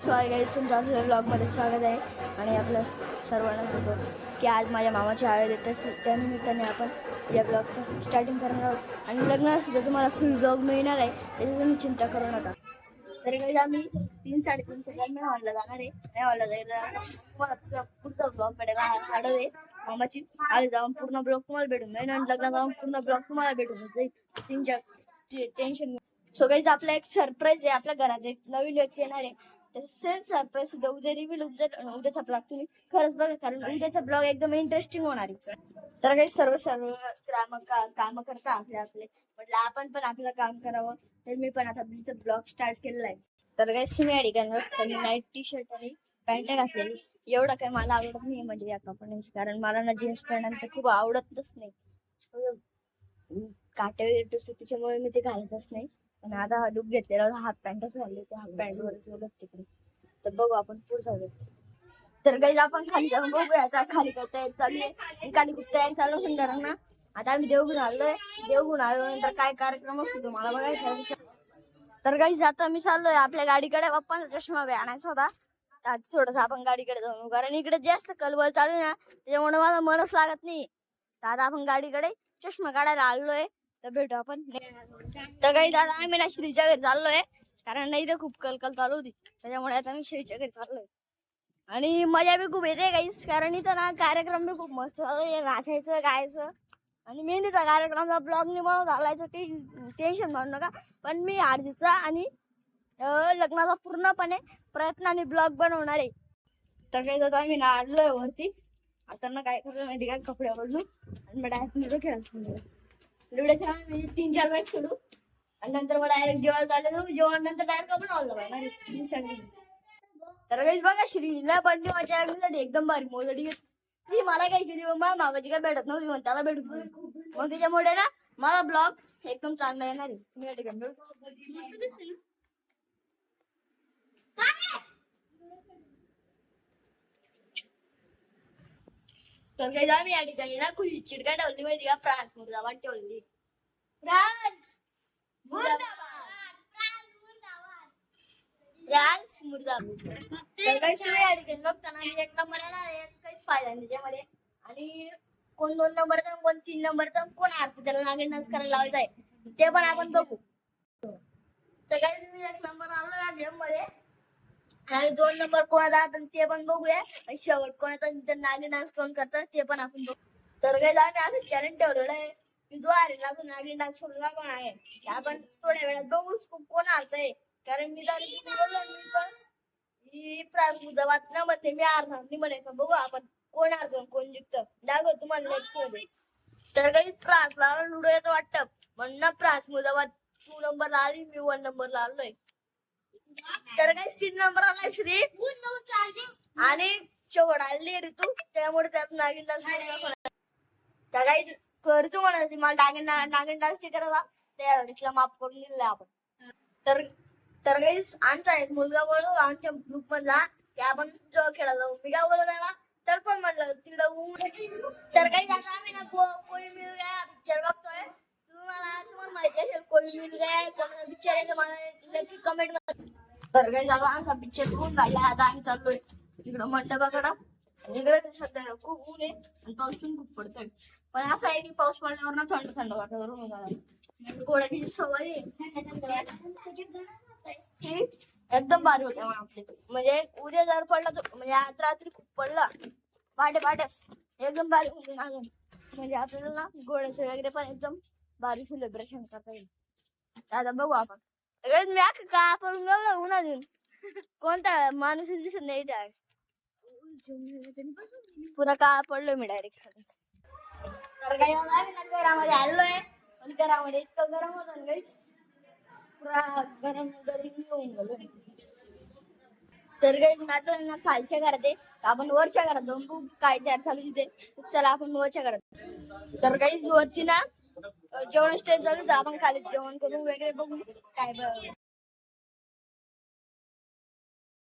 So आहे guys तुमचं आपल्या ब्लॉगमध्ये स्वागत आहे. आणि आपलं सर्वांना होतो की आज माझ्या मामाची आवड येते. त्यानिमित्ताने आपण या ब्लॉगचं स्टार्टिंग करणार आहोत. आणि लग्नासुद्धा तुम्हाला फुल ब्लॉग मिळणार आहे. त्याची तुम्ही चिंता करू नका. तरी काही आम्ही तीन साडेतीनच्या दरम्यान हॉलला जाणार आहे. त्या हॉलला जायला तुम्हाला पुढचा ब्लॉग भेटेल आढळ आहे मामाची आळे जाऊन पूर्ण ब्लॉग तुम्हाला भेटून जाईल. आणि लग्न जाऊन पूर्ण ब्लॉग तुम्हाला भेटून जाईल. तीनच्या टेन्शन सो काहीच आपला एक सरप्राईज आहे. आपल्या घरात एक नवीन व्यक्ती येणार आहे. तसेच सरप्राईज सुद्धा उद्या रिव्हील उद्या उद्याचा ब्लॉग तुम्ही खरंच बघा कारण उद्याचा ब्लॉग एकदम इंटरेस्टिंग होणार आहे. तर काही सर्व सर्व काम काम करता आपले आपले. म्हटलं आपण पण आपलं काम करावं. तर मी पण आता ब्लॉग स्टार्ट केलेला आहे. तर काही तुम्ही या ठिकाणी नाईट टी शर्ट आणि पॅन्ट घातलेली. एवढं काही मला आवडत नाही म्हणजे या कंपनीची कारण मला ना जीन्स पॅन्ट खूप आवडतच नाही. काटे वगैरे त्याच्यामुळे मी ते घालतच नाही. आणि आता हा लुक घेतलेला होता हाफ पॅन्टच घालली होती हाफ पॅन्ट वर सोबत तिकडे तर बघू आपण पुढे जाऊ तर काही आपण खाली जाऊन बघूया. आता खाली काय तयारी चालू आहे. खाली खूप तयारी चालू असेल कारण ना आता आम्ही देवगुण आलोय. देवगुण आलो नंतर काय कार्यक्रम असतो तुम्हाला बघायचा तर काही आता मी चाललोय आपल्या गाडीकडे. बाप्पाचा चष्मा बी आणायचा होता. तर आज थोडस आपण गाडीकडे जाऊन कारण इकडे जास्त कलबल चालू आहे ना त्याच्यामुळे मला मनच लागत नाही. तर आता आपण गाडीकडे चष्मा काढायला आलोय. तर भेटू आपण. तर काही दादा आम्ही ना श्रीच्या घरी चाललोय. कारण नाही तर खूप कलकल चालू होती. त्याच्यामुळे आता मी श्रीच्या घरी चाललोय. आणि मजा बी खूप येते काहीच कारण इथं ना कार्यक्रम बी खूप मस्त चालू नाचायचं गायचं. आणि मेहंदीचा कार्यक्रमचा ब्लॉग नि बनवून घालायचं. ते टेन्शन म्हणू नका. पण मी आरतीचा आणि लग्नाचा पूर्णपणे प्रयत्न आणि ब्लॉग बनवणार आहे. तर काही जातो आम्ही ना आलोय वरती. आता ना काय करतो माहिती का? कपडे बदलू आणि मग डायरेक्ट लुडो खेळायला लुड्याच्या तीन चार वेळेस खेळू. आणि नंतर मग डायरेक्ट जेवायला चालले जाऊ. जेवण नंतर डायरेक्ट आपण आवडलं तर काही बघा श्रीला पण माझ्या आईसाठी एकदम भारी मोजडी ती मला काही केली? मला मामाची काय भेटत नव्हती. मग त्याला भेटू मग त्याच्यामुळे ना मला ब्लॉग एकदम चांगला येणार आहे तुम्ही या ठिकाणी बघू. तर काही आम्ही या ठिकाणी ना खुशी चिडका ठेवली माहिती का? फ्रान्स मुर्दाबाद ठेवली. फ्रान्स! फ्रान्स मुर्दाबाद. तर काही तुम्ही या ठिकाणी बघताना मी एक नंबर येणार आहे काहीच पाहिजे नाही त्याच्यामध्ये. आणि कोण दोन नंबर तर कोण तीन नंबर तर कोण अर्थ त्याला नागिन डान्स करायला लावायचं आहे. ते पण आपण बघू. तर काही तुम्ही एक नंबर आलो या गेममध्ये आणि दोन नंबर कोणाचा तर ते पण बघूया. आणि शेवट कोणाचा तर नागिन डान्स कोण करतात ते पण आपण बघू. तर काही आम्ही असं चॅलेंज ठेवलेलं आहे. जो हरेला तो नागिन डान्स सोडला पण आहे आपण थोड्या वेळात बघू कोण हरतय कारण मी तर बोललो मी तर ही प्रासमध्ये मी हरणार नाही म्हणायचं बघू आपण कोण हरतो कोण जिंकत. दाखव तुम्हाला next तर काही प्रासला लुडो येतो वाटतं. म्हणणं प्रास मुद्दाबाद टू नंबर आली मी वन नंबर आलोय. तर काय तीन नंबर आला श्री. आणि शेवट आली ऋतू त्यामुळे त्यात नागिन डान्स त्या काही करतो म्हणायची मला नागिन नागिन डान्स ते करायला त्या वेळेसला माफ करून दिलं आपण. तर तर काही आमचा एक मुलगा बोलू आमच्या ग्रुप मधला. की आपण जो खेळायला जाऊ मी काय बोलत आहे ना तर पण म्हटलं तिकडं ऊन तर काही जाता आम्ही ना कोई मिल गया पिक्चर बघतोय. तुम्हाला तुम्हाला माहिती असेल कोई मिल गया कोणाचा पिक्चर आहे तुम्हाला मला नक्की कमेंट तर काही झालं आमचा पिक्चर बघून झाला आता आम्ही चाललोय इकडं मंडपाकडं. आणि इकडे तर सध्या खूप ऊन आहे आणि पाऊस पण खूप पडतोय. पण असं आहे की पाऊस पडल्यावर ना थंड थंड वातावरण घोड्याची जी सवय आहे एकदम भारी होते आमचे म्हणजे उद्या जर पडला तर म्हणजे आज रात्री खूप पडला. पाटे पाट्यास एकदम भारी होते ना अजून म्हणजे आपल्याला ना घोड्याचे वगैरे पण एकदम भारी सेलिब्रेशन करता येईल. आता बघू आपण. मी अख्खा का पडून गेलो उन्हा कोणता माणूस दिसत नाही डायरेक्ट पुरा काळा पडलोय मी डायरेक्ट तर काय आम्ही ना घरामध्ये आलोय. पण घरामध्ये इतकं गरम होत ना गाईच पुरा गरम गरम होऊन गेलो तर काही मात्र ना खालच्या घरात आहे. आपण वरच्या घरात जाऊन काय तयार चालू तिथे. चला आपण वरच्या घरात. तर काही वरती ना जेवण स्टेज चालू तर आपण खाली. जेवण करून वगैरे बघू. काय